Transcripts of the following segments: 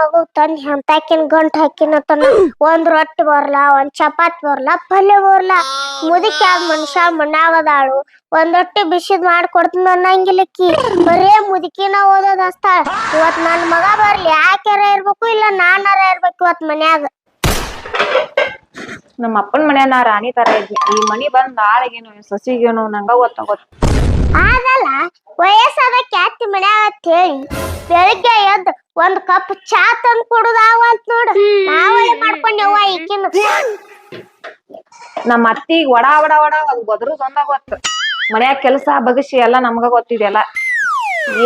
ಮಗು ತಂದ್ ಹೆಂತಾಕಿನ ಗಂಟ್ ಹಾಕಿನತನ ಒಂದ್ ರೊಟ್ಟಿ ಬರ್ಲ, ಒಂದ್ ಚಪಾತಿ ಬರ್ಲ, ಪಲ್ಯ ಬರ್ಲ. ಮುದುಕಿ ಆದ ಮನುಷ್ಯ ಮಣ್ಣಾಗದಾಳು ಒಂದ್ ರೊಟ್ಟಿ ಬಿಸಿದ್ ಮಾಡ್ಕೊಡ್ತೀನಿ ಅನ್ನಂಗಿಲ್ಲಕ್ಕಿ ಬರೇ ಮುದುಕಿನ ಓದೋದ್ ಅಸ್ತಾಳ ಇವತ್ ನನ್ ಮಗ ಬರ್ಲಿ ಯಾಕ್ಯಾರ ಇರ್ಬೇಕು ಇಲ್ಲ ನಾನಾರ ಇರ್ಬೇಕು ಇವತ್ ಮನ್ಯಾಗ. ನಮ್ಮ ಅಪ್ಪನ ಮನ್ಯಾಗ ನಾ ರಾಣಿ ತರ ಇದ್ವಿ. ಈ ಮನಿ ಬಂದ್ ನಾಳೆಗೇನು ಸಸಿಗೇನು ನಂಗ ಗೊತ್ತಾಗೋತ್ ಆಗಲ್ಲ ವಯಸ್ಸಾದ ಕ್ಯಾತಿ ಮನ್ಯಾಗ ಅಂತ ಹೇಳಿ ಬೆಳಿಗ್ಗೆ ಎದ್ದು ಒಂದ್ ಕಪ್ ಚಾ ತಂದ್ ಕೊಡುದಾವ ಅಂತ ನೋಡು. ನಾವೇ ಮಾಡ್ಕೊಂಡೆವ್ವ ಈಕಿನ ನಮ್ಮ ಅತ್ತಿಗ್ ವಡಾ ವಡಾ ವಡಾ ಅದು ಬದ್ರು ಒಂದಾಗ ಗೊತ್ತ. ಮನ್ಯಾಗ ಕೆಲಸ ಬಗಸಿ ಎಲ್ಲ ನಮ್ಗ ಗೊತ್ತಿದೆಲ್ಲ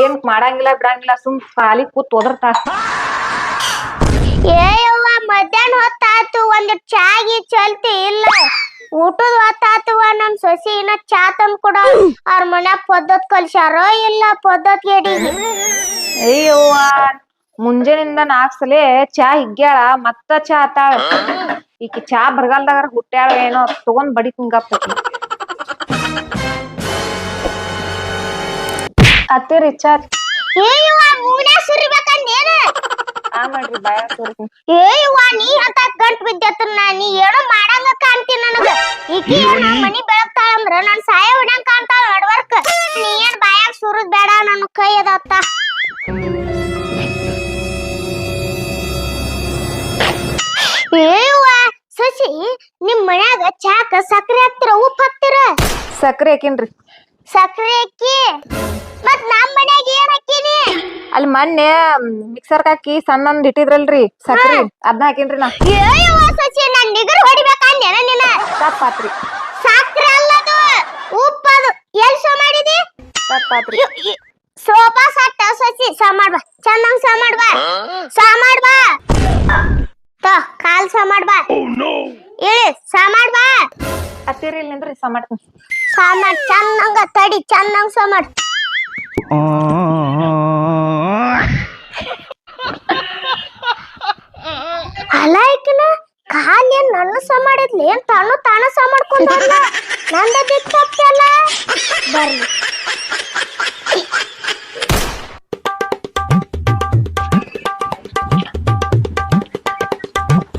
ಏನ್ ಮಾಡಂಗಿಲ್ಲ ಬಿಡಂಗಿಲ್ಲ ಸುಮ್ ಖಾಲಿ ಕೂತ್ ಒದರ್ತಾಳ ಏಯವ್ವ ಮಧ್ಯಾಹ್ನ ಹೊತ್ತಾತು ಒಂದ್ ಚಾಗಿ ಚಲ್ತಿ ಇಲ್ಲ. ಊಟದ ಹೊತ್ತಾತುವ ನಮ್ ಸೊಸಿ ಇನ್ನ ಚಾ ತಂದು ಕೊಡ ಅವ್ರ ಮನ್ಯಾಗ ಪದ್ಧತ್ ಕಲ್ಸ್ಯಾರೋ ಇಲ್ಲ ಪದ್ಧತ್ ಎಡಿ ಅಯ್ಯವ್ವ ಮುಂಜಾನಿಂದ ನಾಲ್ಕ್ ಸಲ ಚಾ ಹಿಗ್ಗ್ಯಾಳ ಮತ್ತ ಚಾ ಆತಾಳ. ಈಕಿ ಚಾ ಬರಗಾಲದಾಗ ಹುಟ್ಟ್ಯಾಳ ಏನೋ ತಗೊಂಡ್ ಬಡಿ ತಿಂಗಪ್ಪ. ಅತ್ತಿರಿ ಚಾ. ಏಯವ್ವ ಮೂನ್ಯಾಗ ಸುರಿಬೇಕಂದೇನ ಮಾಡ್ರಿ ಬಾಯ ತೋರ್ತೀನಿ ಏಯವ್ವ ನೀ ಅಂತ ಗಂಟ್ ಬಿದ್ದತ್ರ ನಾ? ನೀ ಏನೋ ಮಾಡಂಗ ಕಾಣ್ತಿ ನನಗ. ಈಕಿ ನಮ್ ಮನಿ ಬೆಳಗ್ತಾಳ ಅಂದ್ರ ನನ್ ಸಾಯ ಹೊಡ್ಯಂಗ್ ಕಾಣ್ತಾಳ ನಡ್ವರ್ಕ. ನೀ ಏನ್ ಬಾಯಾಗ ಸುರದ್ ಬೇಡ ನನ್ನ ಕೈ ಅದತ್ತ ಏಯವ್ವ ಸಸಿ ನಿಮ್ ಮನ್ಯಾಗ ಚಾಕ ಸಕ್ರೆ ಹಾಕ್ತಿರ ಉಪ್ಪು ಹಾಕ್ತಿರ? ಸಕ್ರೆ ಹಾಕಿನ್ರಿ. ಸಕ್ರೆ ಹಾಕಿ? ಮತ್ ನಮ್ ಮನ್ಯಾಗ ಅಲ್ಲಿ ಮೊನ್ನೆ ಮಿಕ್ಸರ್ ಹಾಕಿ ಸಣ್ಣ ಇಟ್ಟಿದ್ರಲ್ರಿ ಸಕ್ರಿ. ಅದ್ನ ಹಾಕಿನ್ರಿ ನಾ ತಪ್ಪಾತ್ರಿ ಸಕ್ರೆ ಅಲ್ಲದು ಉಪ್ಪದು ಎಲ್ಲಿ ಸೋ ಮಾಡಿದಿ? ತಪ್ಪಾತ್ರಿ ಸೋಫಾ ಸಟ್ಟ ಸಸಿ ಸಾ ಮಾಡ್ಬಾ. ಚೆನ್ನಾಗಿ ಸಾ ಮಾಡ್ಬಾ. ಸಾ ಮಾಡ್ಬಾ. ತೋ ಕಾಲ್ ಸಾ ಮಾಡ್ಬಾ. ಇಳಿ ಸಾ ಮಾಡ್ಬಾ. ಹತ್ತಿರಿ ಇಲ್ಲಿ ನಿಂದ್ರಿ ಸಾ ಮಾಡ್ತೀನಿ. ಸಾ ಮಾಡ್ ಚೆನ್ನಾಗ ತಡಿ ಚೆನ್ನಂಗ ಸಾ ಮಾಡ್.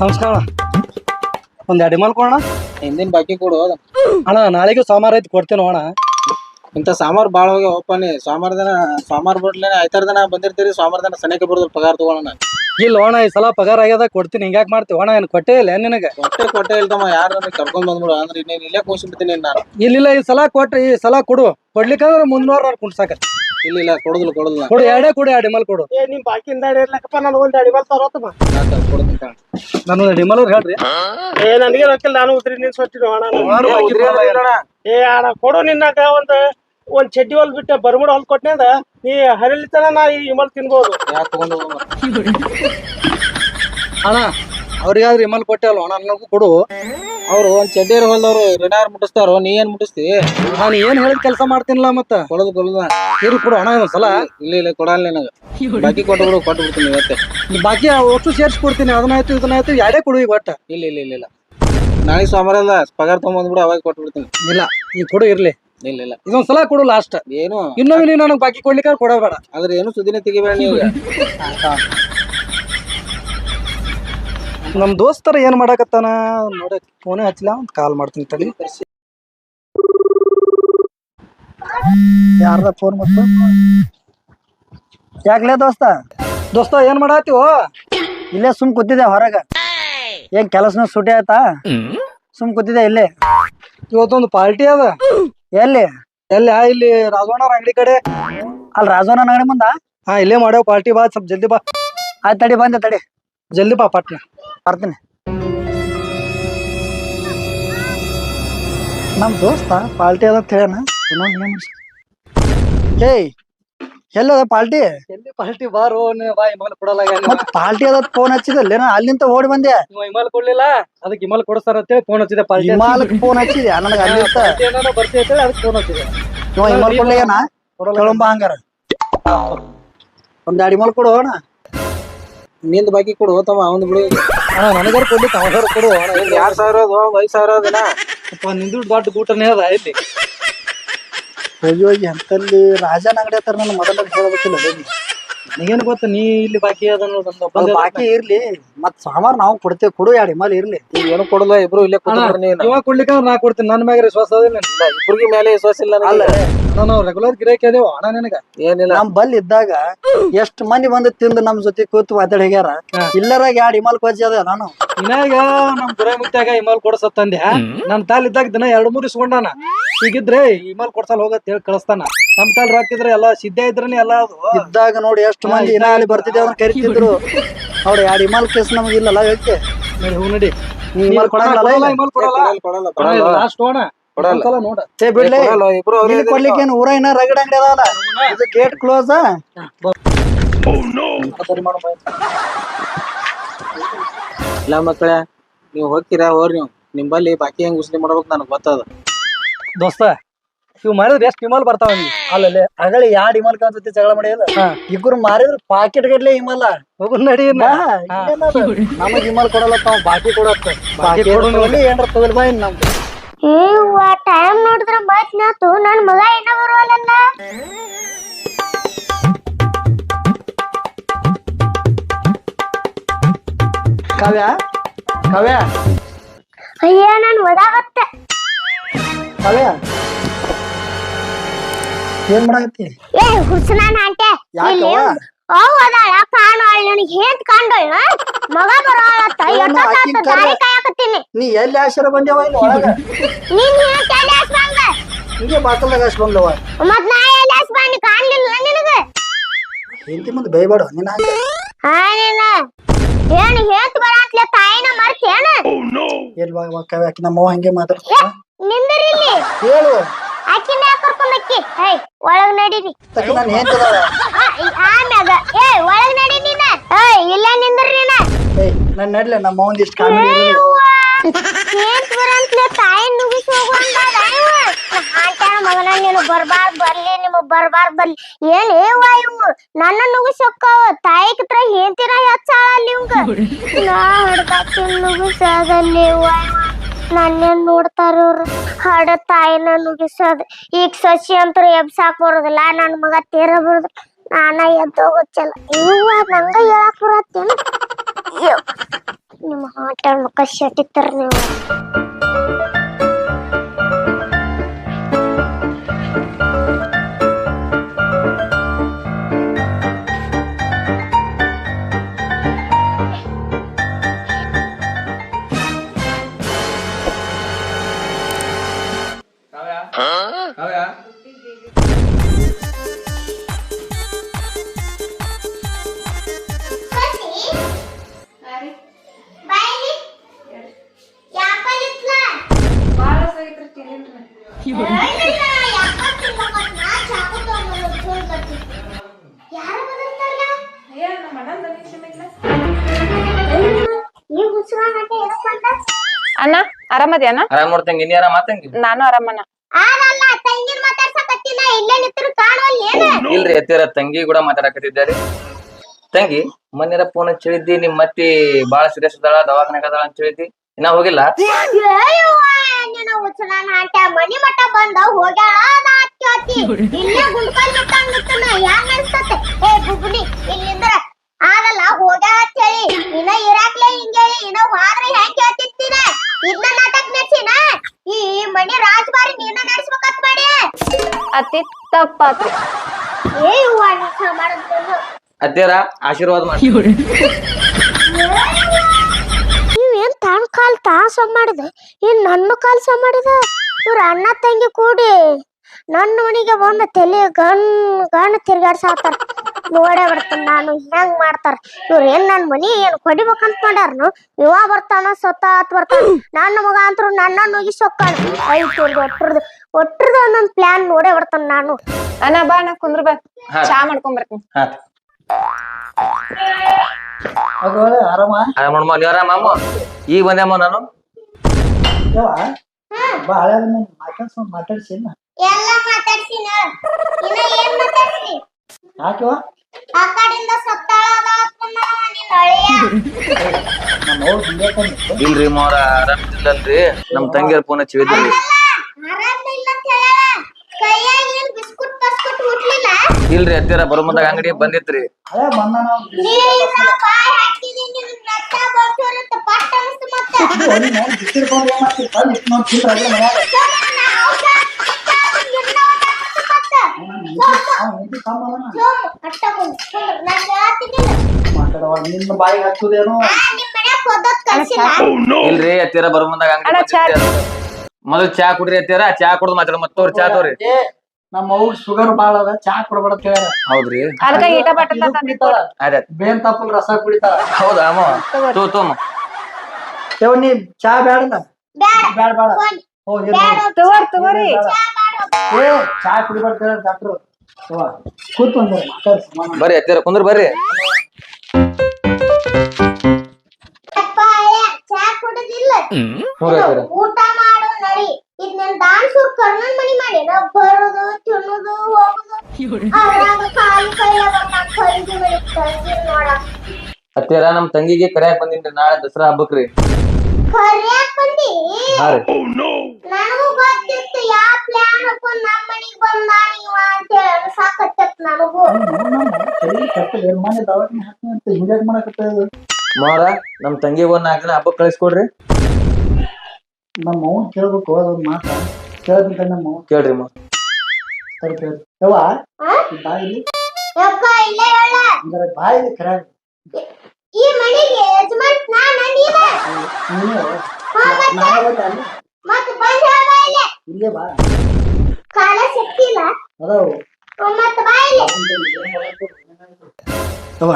ನಮಸ್ಕಾರ. ಒಂದ್ ಎರಡು ಮಾಲ್ ಕೊಡೋಣ? ಹಿಂದಿನ ಬಾಕಿ ಕೊಡು ಅಣ್ಣ ನಾಳೆಗೆ ಸೋಮವಾರ ಐತಿ ಕೊಡ್ತೇನೆ ಅಣ್ಣ ಇಂಥ ಸಾಮಾರ್ ಬಾಳ ಹೋಗಿ ಓಪನ್ ಸೋಮವಾರ ದಿನ ಸೋಮವಾರ ಬಿಡ್ಲೇನೆ ಐತಾರ ದಿನ ಬಂದಿರ್ತೀರಿ ಸೋಮವಾರ ದಿನ ಸನೇಕ ಬರೋದ್ರ ಪಗಾರ ತಗೊಳ್ಳೋಣ ಇಲ್ಲ ಓಣ ಈ ಸಲ ಪಗಾರ ಆಗ್ಯದ ಕೊಡ್ತೀನಿ ಹಿಂಗ್ಯಾಕ್ ಮಾಡ್ತೀವಿ ಅಣ್ಣ ಏನು ಕೊಟ್ಟೇ ಇಲ್ಲ ನಿನಗೆ? ಕೊಟ್ಟೆ ಕೊಟ್ಟೆ ಇಲ್ದಮ್ಮ ಯಾರು ನನಗೆ ಕರ್ಕೊಂಡ್ ಬಂದ್ಬಿಡು ಅಂದ್ರೆ ಇನ್ನೇನು ಇಲ್ಲೇ ಕೂಸಿಬಿಡ್ತೀನಿ ನಾನು. ಇಲ್ಲಿಲ್ಲ ಈ ಸಲ ಕೊಟ್ಟು ಈ ಸಲ ಕೊಡು. ಕೊಡ್ಲಿಕ್ಕಂದ್ರೆ ಮುನ್ನೂರ ನಾನು ಕುಣ್ಸಾಕ ಇಲ್ಲ ಇಲ್ಲ ಕೊಡುದಿಲ್ಲ ಕೊಡುದಿಲ್ಲ. ಕೊಡು ಎರಡೇ ಕೊಡು ಎರಡು ಕೊಡು. ಏ ನಿಮ್ಮ ಬಾಕಿಯಿಂದ ಇರ್ಲಕ್ಕಪ್ಪ ನಾನು ಎರಡು ಅಡಿಮಲ್ ತರೋತಮ್ಮ ಕೊಡ್ತೀನಿ. ನಾನು ಒಂದು ಹೇಳ್ರಿ ಏ ನನಗೆ ರೊಕ್ಕಿಲ್ಲ ನಾನು ಉದ್ರಿ ನಿನ್ ಅಣ್ಣ. ಏ ಅಣ್ಣ ಕೊಡು ನಿನ್ನಾಗ ಒಂದ್ ಒಂದ್ ಚಡ್ಡಿ ಹೊಲ್ ಬಿಟ್ಟ ಬರ್ಮುಡ ಹೊಲ್ ಕೊಟ್ನ್ಯಾದ ನೀ ಹರಿಲಿತನ ನಾ ಈ ಇಮಲ್ ತಿನ್ಬೋದು? ಅಣ್ಣ ಅವ್ರಿಗಾದ್ರೆ ಇಮಲ್ ಕೊಟ್ಟೆ ಅಲ್ವ? ನನಗೂ ಕೊಡು. ಅವ್ರು ಒಂದ್ ಚಡ್ಡಿಯರ್ ಹೊಲ್ದವ್ರು ರಿಟೈರ್ ಮುಟ್ಟಿಸ್ತಾರೋ ನೀ ಏನ್ ಮುಟ್ಟಿಸ್ತಿ? ನಾನು ಏನ್ ಹೇಳಿದ ಕೆಲಸ ಮಾಡ್ತೀನಿಲ್ಲ ಮತ್ತ? ಕೊಡೋದು ಕೊಡದ. ಇರು ಕೊಡು ಹಣ ಸಲ. ಇಲ್ಲ ಇಲ್ಲ ಕೊಡಲ್ಲ ನಿನಗ. ಬಾಕಿ ಕೊಟ್ಟು ಬಿಡು ಕೊಟ್ಟು ಬಿಡ್ತೀನಿ ಇವತ್ತೆ ಬಾಕಿ ಒಟ್ಟು ಸೇರ್ಸಿ ಕೊಡ್ತೀನಿ ಅದನ್ನಾಯ್ತು ಇದನ್ನಾಯ್ತು ಎರಡೇ ಕೊಡು ಈಗ ಒಟ್ಟ. ಇಲ್ಲ ಇಲ್ಲ ಇಲ್ಲ ಇಲ್ಲ. ನಾಳೆ ಸೋಮವಾರ ಅಲ್ಲ ಪಗಾರ ತಗೊಂಬಂದ್ಬಿಡು ಅವಾಗ ಕೊಟ್ಟು ಬಿಡ್ತೀನಿ ಇಲ್ಲ ಈ ಕೊಡು ಇರ್ಲಿ. ಇಲ್ಲ ಇಲ್ಲ. ಇದೊಂದ್ ಸಲ ಕೊಡು ಲಾಸ್ಟ್ ಏನು? ಇನ್ನೊಂದು ನೀನು ನನಗೆ ಬಾಕಿ ಕೊಡ್ಲಿಕ್ಕೆ ಕೊಡಬೇಡ. ಆದ್ರೆ ಏನು ಸುದ್ದಿನೇ ತೆಗಿಬೇಡ ನೀವು ನಮ್ ದೋಸ್ತರ ಏನ್ ಮಾಡಾಕತ್ತಾನ? ನೋಡಕ್ ಫೋನೇ ಹಚ್ಚಿಲ್ಲ ಒಂದ್ ಕಾಲ್ ಮಾಡ್ತೀನಿ ತಡಿ. ಯಾರ್ದ ಫೋನ್ ಮತ್ತು? ಯಾಕ್ಲೇ ದೋಸ್ತ? ದೋಸ್ತ ಏನ್ ಮಾಡಾತಿವ ಇಲ್ಲೇ ಸುಮ್ ಕೂತಿದ್ದೆ ಹೊರಗ. ಏನ್ ಕೆಲಸನ ಸುಟಿ ಆಯ್ತಾ? ಸುಮ್ ಕೂತಿದ್ದೆ ಇಲ್ಲೇ. ಇವತ್ತೊಂದು ಪಾರ್ಟಿ ಅದ. ಎಲ್ಲಿ? ಎಲ್ಲಿ? ಆ ಇಲ್ಲಿ ರಾಜವಣ್ಣ ಅಂಗಡಿ ಕಡೆ. ಅಲ್ಲಿ ರಾಜವಣ್ಣ ಅಂಗಡಿ ಮುಂದ? ಹಾ ಇಲ್ಲೇ ಮಾಡ್ಯಾವ ಪಾರ್ಟಿ ಬಾ ಸ್ವಲ್ಪ ಜಲ್ದಿ ಬಾ. ಆಯ್ತು ತಡಿ ಬಂದೆ ತಡಿ. ಜಲ್ದಿ ಬಾ ಪಟ್ನ. ಬರ್ತೀನಿ ನಮ್ ದೋಸ್ತ ಪಾರ್ಟಿ ಅದ ಅಂತ ಹೇಳಣ. ಇನ್ನೊಂದು ಏನ್ ಏಯ್ ಎಲ್ಲದ ಪಾರ್ಟಿ ಎಲ್ಲಿ ಪಾರ್ಟಿ ಬಾರೋ ಬಾ ಇಮಲ್ ಕೊಡಲ್ಲ ಮತ್ ಪಾರ್ಟಿ ಅದ ಫೋನ್ ಹಚ್ಚಿದ ಅಲ್ಲೇನ ಅಲ್ಲಿಂದ ಓಡಿ ಬಂದೆ. ನೀವು ಇಮಲ್ ಕೊಡ್ಲಿಲ್ಲ? ಅದಕ್ಕೆ ಇಮಲ್ ಕೊಡಿಸ್ತಾರ ಅಂತೇಳಿ ಫೋನ್ ಹಚ್ಚಿದೆ ಪಾರ್ಟಿ ಹಿಮಾಲಕ್ ಫೋನ್ ಹಚ್ಚಿದೆ ನನಗೆ ಅಲ್ಲಿ ಏನಾರ ಬರ್ತಿ ಅಂತೇಳಿ ಅದಕ್ಕೆ ಫೋನ್ ಹಚ್ಚಿದೆ. ನೀವು ಹಿಮಾಲ್ ಕೊಡ್ಲೇನ ಕೊಡಲ್ಲ. ಕೇಳಂಬ ಹಂಗಾರ. ಒಂದ್ ಅಡಿ ಮಾಲ್ ಕೊಡು ಅಣ್ಣ ನಿಂದ ಬಾಕಿ ಕೊಡು ತಮ್ಮ ಅವನ್ ಬಿಡು. ನನಗಾರ ಕೊಡ್ಲಿಕ್ಕೆ ಅವಗಾರ ಕೊಡು ಅಣ್ಣ ಎರಡ್ ಸಾವಿರ ಅದು ಒಂದ್ ಐದ್ ಸಾವಿರ ಅದಿನ ಅಪ್ಪ ನಿಂದು ದೊಡ್ಡ ಗೂಟನೇ ಅದ ಇಲ್ಲಿ. ಅಯ್ಯೋ ಎಂತಲ್ಲಿ ರಾಜನ ಅಂಗಡಿ ಹತ್ತಾರ ನನ್ನ ಮೊದಲ ಹೇಳಬೇಕಿಲ್ಲ ನನಗೇನು ಗೊತ್ತ ನೀ ಇಲ್ಲಿ ಬಾಕಿ ಅದ ಬಾಕಿ ಇರ್ಲಿ ಮತ್ ಸಾಮಾರ್ ನಾವು ಕೊಡ್ತೇವೆ ಕೊಡು ಎರಡು ಹಿಮಾಲ್ ಇರ್ಲಿ. ನೀ ಏನು ಕೊಡಲ್ಲ ಇಬ್ರು ಇಲ್ಲೇ ಕೂತ್ಕೊಂಡ್ರೆ ನೀನ್. ಇವಾಗ ಕೊಡ್ಲಿಕ್ಕೆ ನಾ ಕೊಡ್ತೀನಿ ನನ್ನ ಮ್ಯಾಗ ವಿಶ್ವಾಸ ಅದಿಲ್ಲ ಇಲ್ಲ ಇಬ್ರಿಗೆ ಮೇಲೆ ವಿಶ್ವಾಸ ಇಲ್ಲ ಅಲ್ಲ ನಾನು ರೆಗ್ಯುಲರ್ ಗಿರಾಕಿ ಅದೇವ ಅಣ್ಣ ನಿನಗ. ಏನಿಲ್ಲ. ನಮ್ ಬಲ್ ಇದ್ದಾಗ ಎಷ್ಟ್ ಮಂದಿ ಬಂದು ತಿಂದು ನಮ್ ಜೊತೆ ಕೂತು ಮಾತಾಡ ಹೋಗ್ಯಾರ ಇಲ್ಲರಾಗ ಯಾಡ್ ಹಿಮಾಲ್ ಕೊಚ್ಚಿ ಅದ ನಾನು? ಇನ್ನಾಗ ನಮ್ ಗುರ ಮುತ್ಯಾಗ ಇಮಾಲ್ ಕೊಡ್ಸತ್ತಂದೆ ನನ್ ತಾಲ್ ಇದ್ದಾಗ ದಿನ ಎರಡು ಮೂರು ಇಸ್ಕೊಂಡಾನ ಈಗಿದ್ರೆ ಇಮಾಲ್ ಕೊಡ್ಸಲ್ ಹೋಗತ್ ಹೇಳಿ ಕಳಿಸ್ತಾನ. ನಮ್ ತಲ್ ರಾಕಿದ್ರೆ ಎಲ್ಲ ಸಿದ್ಧ ಇದ್ರನೇ ಎಲ್ಲ ಅದು. ಇದ್ದಾಗ ನೋಡಿ ಎಷ್ಟು ಮಂದಿ ಇನ್ನ ಅಲ್ಲಿ ಬರ್ತಿದ್ದೆ ಅವ್ರು ಕರಿತಿದ್ರು. ಅವ್ರ ಎರಡು ಹಿಮಾಲ್ ಕೇಸ್ ನಮ್ಗೆ ಇಲ್ಲಲ್ಲ ಯಾಕೆ ನಡಿ ಹೂ ನಡಿ. ಕೊಡಲ್ಲ ಕೊಡಲ್ಲ ಇಮಾಲ್ ಕೊಡಲ್ಲ. ಕೊಡಲ್ಲ ಕೊಡಲ್ಲ ಲಾಸ್ಟ್ ಹೋಣ ಕೊಡಲ್ಲ. ನೋಡ. ಏ ಬಿಡ್ಲಿ. ಇಬ್ರು ಅವ್ರೇ ಕೊಡ್ಲಿಕ್ಕೆ ಏನು ಊರ ಇನ್ನ ರಗಡ ಅಂಗಡಿ ಅದಾವಲ್ಲ? ಇದು ಗೇಟ್ ಕ್ಲೋಸ್ ಇಲ್ಲ ಮಕ್ಕಳೇ ನೀವು ಹೋಗ್ತೀರಾ ಹೋರ್ ನೀವು. ನಿಂಬಲ್ಲಿ ಬಾಕಿ ಹೆಂಗ್ ಉಸ್ಲಿ ಮಾಡ್ಬೇಕು ನನಗೆ ಗೊತ್ತದ. ದೋಸ್ತ ಇವ್ ಮಾಡಿದ್ರೆ ಎಷ್ಟ್ ಇಮಾಲ್ ಬರ್ತಾವ ಅಲ್ಲಿ ಅಲ್ಲಲ್ಲಿ ಅಗಳಿ ಯಾಡ್ ಇಮಲ್ ಜೊತೆ ಜಗಳ ಮಾಡಿಯಲ್ಲ ಇಬ್ಬರು ಮಾರಿದ್ರ ಪಾಕೆಟ್ ಗಟ್ಲೆ ಇಮಲ್ಲ ಹೋಗು ನಡಿ ಇನ್ನ. ನಮಗ್ ಹಿಮಾಲ್ ಕೊಡಲ್ಲ ತಾವ್ ಬಾಕಿ ಕೊಡತ್ತ ಬಾಕಿ ಕೊಡು ತಗೊಳ್ಳಿ ಏನ್ರ ತಗೊಳ್ ಬಾ ಇನ್ ನಮ್ದು. ಏವ್ವ ಟೈಮ್ ನೋಡಿದ್ರ ಮತ್ ನಾತು ನನ್ ಮಗ ಏನ ಬರುವಲ್ಲ ಕಾವ್ಯ ಕಾವ್ಯ. ಅಯ್ಯ ನಾನು ಒದಾಗತ್ತೆ. ಕಾವ್ಯ. ಏನ್ ಮಾಡಾಕತ್ತಿ? ಏ ಹುಡ್ಸನಾನ್ ಆಂಟೆ ಇಲ್ಲಿ ಯಾಕವ್ವ? ಅವ್ ಅದಾಳ ಕಾಣೋಳ್ ನನಗೆ ಹೇಂತ್ ಕಾಂಡೋಳ್ ಮಗ ಬರೋಳತ್ತ ಅವ್ನು ಆಕಿನ್ ಎಷ್ಟೊತ್ತಾತು ದಾರಿ ಕಾಯಕತ್ತೀನಿ. ನೀ ಎಲ್ಲಿ ಆಶ್ರಯ ಬಂದೇವ ಇಲ್ಲಿ ಒಳಗ? ನೀನ್ ಹೇಂತ ಎಲ್ಲಿ ಹಸ್ ಬಂದ? ಹಿಂಗೆ ಬಾಕಲ್ದಾಗ ಅಷ್ಟು ಬಂದವ? ಮತ್ ನಾ ಎಲ್ಲಿ ಹಸ್ ಬಂದಿ? ಕಾಣ್ಲಿಲ್ಲ ನಿನಗ? ಹೆಂಡತಿ ಮುಂದೆ ಬೈಬೇಡ ನಿನ್ನ ಹಂಗೆ. ಹಾ ನೀನ. ಏನ್ ಹೇಂತ್ ಬರಾತ್ಲೆ ತಾಯಿನ ಮರ್ತೇನ ಎಲ್ಲಿ ಬಾ ಬಾ ಕಾವ್ಯ ಆಕಿ ನಮ್ಮ ಅವ್ವ ಹಂಗೆ ಮಾತಾಡ್ತ ನಿಂದಿರಿಲ್ಲಿ. ಹೇಳು. ಆಕಿನ ಕರ್ಕೊಂಡಕ್ಕಿ ಹೇ ಒಳಗ್ ನಡೀರಿ ತಕ್ಕ ನಾನು ಆ, ಈ ಆಮ್ಯಾಗ ಏ ಒಳಗ್ ನಡಿ ನೀನ. ಏಯ್ ಇಲ್ಲ ನಿಂದ್ರಿ ನೀನ. ಏಯ್ ನಾನು ನಡ್ಲೆ ನಮ್ಮ ಮೌನ್ ಇಷ್ಟ ಕಾಮಿಡಿ ಏನ್ ಬರಂತ್ಲೆ ತಾಯಿ ನುಗ್ಗಿಸಿ ಹೋಗುವಂತಾದ ಆಂಟನ ಮಗನ ನೀನು ಬರ್ಬಾರ್ದ್ ಬರ್ಲಿ ನಿಮಗ್ ಬರ್ಬಾರ್ದ್ ಬರ್ಲಿ. ಏನ್ ಏವ ಇವು ನನ್ನ ನುಗ್ಗಿಸಿ ಹೊಕ್ಕಾವ ತಾಯಿ ಕಿತ್ರ ಹೇಂತಿರ ಹೆಚ್ಚಾಳಲ್ಲಿ ಇವಂಗ ನಾ ಹಡ್ದಾಕಿನ್ ನುಗ್ಗಿಸೋದಲ್ಲಿ ನನ್ನೇನ್ ನೋಡ್ತಾರ ಅವ್ರು? ಹಾಡ ತಾಯಿನ ನುಗಿಸೋದು ಈಗ ಸಸಿ ಅಂತೂ ಎಬ್ಸಾಕ್ ಬರೋದಿಲ್ಲ ನನ್ ಮಗ ತೀರ ಬರೋದು ನಾನ ಎದ್ದೋಗಚ್ಚಲ್ಲ ಇವ ನಂಗ ಹೇಳಕ್ ಬರತ್ತೇನು? ನಿಮ್ಮ ಆಟ ಮುಖ ಶಟಿತ್ತಾರ ನೀವು. ಅಣ್ಣ ಆರಾಮದೇ ಅಣ್ಣ? ನೋಡ್ತಂಗಿ ನೀ ಇನ್ಯಾರ ಆತಂಗಿ ನಾನು ಆರಾಮಣ್ಣ. ಆಗಲ್ಲ ತಂಗಿನ ಮಾತಾಡ್ಸಕತ್ತಿನ? ಇಲ್ಲೇ ನಿಂತರು ಕಾಣುವಲ್ಲಿ ಏನ? ಇಲ್ರಿ ಎತ್ತಿರ ತಂಗಿ ಕೂಡ ಮಾತಾಡಕತ್ತಿದ್ದಾರೆ. ತಂಗಿ ಮೊನ್ನೆರ ಫೋನ್ ಚಳಿದಿ ನಿಮ್ಮ ಮತ್ತಿ ಬಾಳ ಸೀರಿಯಸ್ ಅದಾಳ ದವಾಖಾನೆ ಅದಾಳ ಅಂತ ಹೇಳಿದ್ದಿ. ಇನ್ನ ಹೋಗಿಲ್ಲ? ಮನಿ ಮಠ ಬಂದ ಹೋಗ್ಯಾಳ ಇಲ್ಲೇ ಅನ್ಸ್ತತೆ ಏ ಇಲ್ಲಿಂದ್ರ ಆಗಲ್ಲ ಹೋಗ್ಯಾಳ ಹೇಳಿ ಇನ್ನ ಇರಾಕ್ಲೆ ಇನ್ನ ಹೋದ್ರೆ ಹೆಂಗ್ ಕೇಳ್ತಿರ್ತೀನ ಇದನ್ನ ನಾಟಕ ನಡ್ಸಿನ ಈ ಮನಿ ರಾಜಬಾರಿ ನೀನ ನಡ್ಸ್ಬೇಕಂತ ಮಾಡಿ ಅತಿ ಏ ಹೂವ ಮಾಡಿದ್ರು ಆಶೀರ್ವಾದ ಮಾಡಿ. ನೀವೇನ್ ತಾ ಕಾಲ್ ತಾಸ ಮಾಡಿದ ಇನ್ ನನ್ನ ಕಾಲ್ ಸ ಮಾಡಿದ. ಇವ್ರ ಅಣ್ಣ ತಂಗಿ ಕೂಡಿ ನನ್ನ ಮನೆಗೆ ಬಂದ ತಲೆ ಗಣ್ ಗಣ್ ತಿರ್ಗಾಡ್ಸಾತಾರ. ನೋಡೇ ಬರ್ತಾನ ನಾನು ಹೆಂಗ್ ಮಾಡ್ತಾರ. ಇವ್ರ ಏನ್ ನನ್ ಮನಿ ಏನ್ ಕೊಡಿಬೇಕಂತ ಮಾಡ್ಯಾರನು ವಿವಾಹ ಬರ್ತಾನ ಸತ್ತಾತ್ ಬರ್ತಾನ. ನನ್ನ ಮಗ ಅಂತರು ನನ್ನ ನುಗಿ ಸೊಕ್ಕಾಳ ಐದು ಒಟ್ಟರ್ದು ಒಟ್ಟರ್ದು ಒಂದೊಂದ್ ಪ್ಲಾನ್ ನೋಡೇ ಬರ್ತಾನ ನಾನು. ಅಣ್ಣ ಬಾ ಅಣ್ಣ ಕುಂದ್ರ ಬಾ. ಚಾ ಮಾಡ್ಕೊಂಡ್ ಬರ್ತೀನಿ. ಆರಾಮ? ಆರಾಮ ನೋಡಮ್ಮ ನೀವ್ ಆರಾಮ ಅಮ್ಮ ಈಗ ಬಂದಮ್ಮ ನಾನು. ಮಾತಾಡ್ಸ ಎಲ್ಲ ಇನ್ನ ಏನ್ ಮಾತಾಡ್ಸಿ? ಯಾಕವ ಆ ಕಡೆಯಿಂದ ಇಲ್ರಿ ಮೋರ ಆರಾಮಿದ್ದಿಲ್ಲಲ್ರಿ ನಮ್ ತಂಗಿಯರ್ ಫೋನ್ ಹಚ್ಚಿದ್ರಿ ಆರಾಮ ಇಲ್ಲ ಅಂತ ಹೇಳ ಕೈಯಾಗ ಏನ್ ಬಿಸ್ಕುಟ್ ಪಸ್ಕುಟ್ ಹುಟ್ಲಿಲ್ಲ ಇಲ್ರಿ ಹತ್ತಿರ ಬರೋ ಮುಂದಾಗ ಅಂಗಡಿ ಬಂದಿತ್ರಿ. ಕಲ್ಸಿಲ್ಲ? ಇಲ್ರಿ ಹತ್ತಿರ ಬರೋ ಮುಂದಾಗ ಅಂಗಡಿ ಮೊದಲು ಚಾ ಕುಡ್ರಿ ಹತ್ತಿರ ಚಾ ಕುಡ್ದು ಮಾತಾಡ ಮತ್ತೋರ್ ಚಾ ತೋರಿ. ನಮ್ಮ ಅವ್ಗ ಶುಗರ್ ಬಾಳ ಅದ ಚಾ ಕೊಡ್ಬೇಡ ಅಂತ ಹೇಳ್ಯಾರ. ಹೌದ್ರಿ? ಅದಕ್ಕ ಈಟ ಬಟ್ಟ ಇದು ಕುಡಿತಾಳ. ಆಯ್ತಾಯ್ತು ಬೇನ್ ತಪ್ಪಲ್ ರಸ ಕುಡಿತಾರ ಹೌದಾ ಅಮ್ಮ? ತೋ ತೋಮ ಯವ್ವ ನೀ ಚಾ ಬೇಡಲ್ಲ ಬ್ಯಾಡ. ಬ್ಯಾಡ ಬೇಡ ಹೋಗಿ. ಬ್ಯಾಡ. ಮಾಡು? ತಗೋರಿ ತಗೋರಿ. ಚಾ ಬ್ಯಾಡ. ಏ ಚಾ ಕುಡಿಬೇಡ ಅಂತ ಹೇಳ್ಯಾರ ಡಾಕ್ಟ್ರು. ಯವ್ವ ಕೂತ್ ಒಂದ್ ಮಾತಾಡ್ ಸಮಾನ ಬರ್ರಿ ಹತ್ತಿರ ಕುಂದ್ರ ಬರ್ರಿ. ಅಪ್ಪ, ಅಯ್ಯ, ಚಾ ಕುಡಿದಿಲ್ಲ. ಊಟ ಮಾಡು ನಡಿ. ಇದ್ ನನ್ ದಾನ್ಸೂರ್ ಕರ್ನನ್ ಮನಿ ಬರೋದು ತಿನ್ನೋದು ಹೋಗೋದು. ಅದ್ರಾಗ ಕಾಲು ಕೈಯ ಬರ್ತಾನ ಖರೀದಿ ಮಾಡಿ ತಂಗಿ ನೋಡ. ಹತ್ತಿರ ನಮ್ ತಂಗಿಗೆ ಕರೆಯಕ್ ಬಂದಿನ್ರಿ ನಾಳೆ ದಸರಾ ಹಬ್ಬಕ್ರಿ. ಕರ್ಯಾಕ್ ಬಂದಿ? ಹಾ ರೀ. ನನಗೂ ಗೊತ್ತಿತ್ತು ಯಾ ಪ್ಲಾನ್ ಹಾಕೊಂಡ್ ನಮ್ ಮನಿಗ್ ಬಂದ ನೀವ ಅಂತ ಹೇಳಿ ನನಗೂ. ಮಾರ ತಂಗಿಗೆ ಒಂದ್ ನಾಲ್ಕು ದಿನ ಹಬ್ಬಕ್ ಕಳಿಸ್ಕೊಡ್ರಿ ನಮ್ಮ ಅವ್ನ್ ಕೇಳ್ಬೇಕು ಅದೊಂದ್ ಮಾತ. ಕೇಳ್ಬೇಕ ನಮ್ಮ ಅವ್ನ್ ಕೇಳ್ರಿ ಮಾ ಸರಿ ಕೇಳ್ರಿ ಯವ್ವ? ಆ? ಈ ಬಾಯಿಲಿ ಯಪ್ಪ ಇಲ್ಲೇ ಹೇಳ. ಅಂದ್ರೆ ಬಾಯಿಲಿ ಕರ ಈ ಮನೆಗೆ ಯಜಮಾನ್ ನಾನ ನೀವ? ನೀನು? ಹಾ, ಮತ್ತೆ? ನಾಳೆ ಬಂದೆ ಅಲ್ಲಿ? ಮತ್ ಬಂದ್ ಹೇಳ ಇಲ್ಲೇ? ಇಲ್ಲೇ ಬಾ. ಕಾಲ ಅದಾವು ಬಾ ಇಲ್ಲೇ. ಯವ್ವ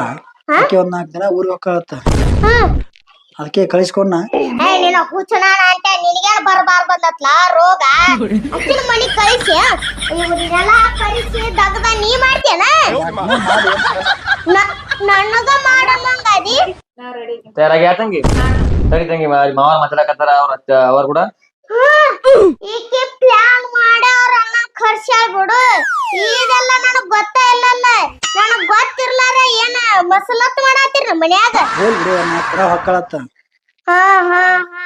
ಆಕೆ ಒಂದ್ ನಾಲ್ಕು ದಿನ ಊರಿಗೆ ಹೋಗ್ಕಳತ್ತ? ಅದಕ್ಕೆ ಕಳಿಸ್ಕೊಂಡ ಏ ನಿನ್ನ ಅಂತ ನಿನಗೇನ್ ಬರ್ಬಾರ್ ಬಂದತ್ಲ? ರೋಗ? ಅಕ್ಕಿನ ಮನಿ ಕಳಿಸಿ. ಇವ್ರನ್ನೆಲ್ಲ ಕಳಿಸಿ ದಗದ ನೀ ಮಾಡ್ತೀಯನ? ನನಗ ತಯಾರಾಗಿ ತಂಗಿ? ತಂಗಿ ಮಾವ ಮಾತಾಡಕತ್ತಾರ ಅವ್ರ ಅವ್ರ ಕೂಡ? ಈಕೆ ಪ್ಲಾನ್ ಅನ್ನ ಬಿಡು. ಇದೆಲ್ಲ ನನಗ್ ಏನ ಮಸಲತ್ ಮಾಡಾತಿರ ಮನ್ಯಾಗ? ಹೋಲ್ ಬಿಡು ಹೊಕ್ಕಳತ್ತ ಹಾ ಹಾ ಹಾ.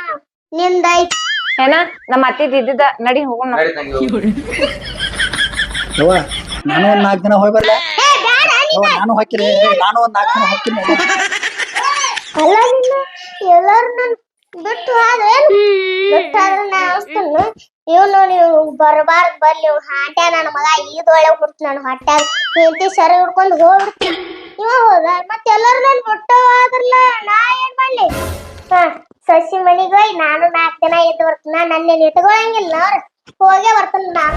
ನಿಂದೈತ್ ಏನ? ನಮ್ಮ ಅತ್ತಿದ್ ಇದ್ದಿದ್ದ ನಡಿ ಹೋಗೋಣ. ಯವ್ವ ನಾನು ಒಂದ್ ನಾಲ್ಕು ದಿನ ಹೋಗಿ ಬರ್ಲ ಏ ಬ್ಯಾಡ ಯವ್ವ ನಾನು ಹಾಕಿರಿ ನಾನು ಒಂದ್ ನಾಲ್ಕು ದಿನ ಹಾಕಿನಿ ಅಲ್ಲ ನಿನ್ನ ಎಲ್ಲಾರು ನನ್ ಬಿಟ್ಟು ಹೋದ್ರೇನು ಬಿಟ್ಟು ಹೋದ್ರೆ ನಾ ಇವ್ನು ನೀವು ಬರಬಾರ್ದು ಬರ್ಲಿ. ಇವ್ ಹಾಟ್ಯ ನನ್ನ ಮಗ ಈದೊಳಗೆ ಬಿಡ್ತು ನನ್ನ ಹೊಟ್ಯಾಗ. ಹೆಂಡತಿ ಸರಿ ಹಿಡ್ಕೊಂಡು ಹೋಗ್ಬಿಡ್ತೀನಿ. ಇವ ಹೋದ? ಮತ್ತೆ ಎಲ್ಲರೂ ಬಿಟ್ಟು ಹೋದ್ರಲ್ಲ ನಾ ಏನ್ ಮಾಡ್ಲಿ? ಹಾ, ಸಸಿ ಮನಿಗೆ ಹೋಗಿ ನಾನು ನಾಲ್ಕು ದಿನ ಎದ್ದು ಬರ್ತೀನಿ. ನನ್ನ ಇಟ್ಕೊಳಂಗಿಲ್ಲ ಅವ್ರು. ಹೋಗೇ ಬರ್ತೀನಿ ನಾನು.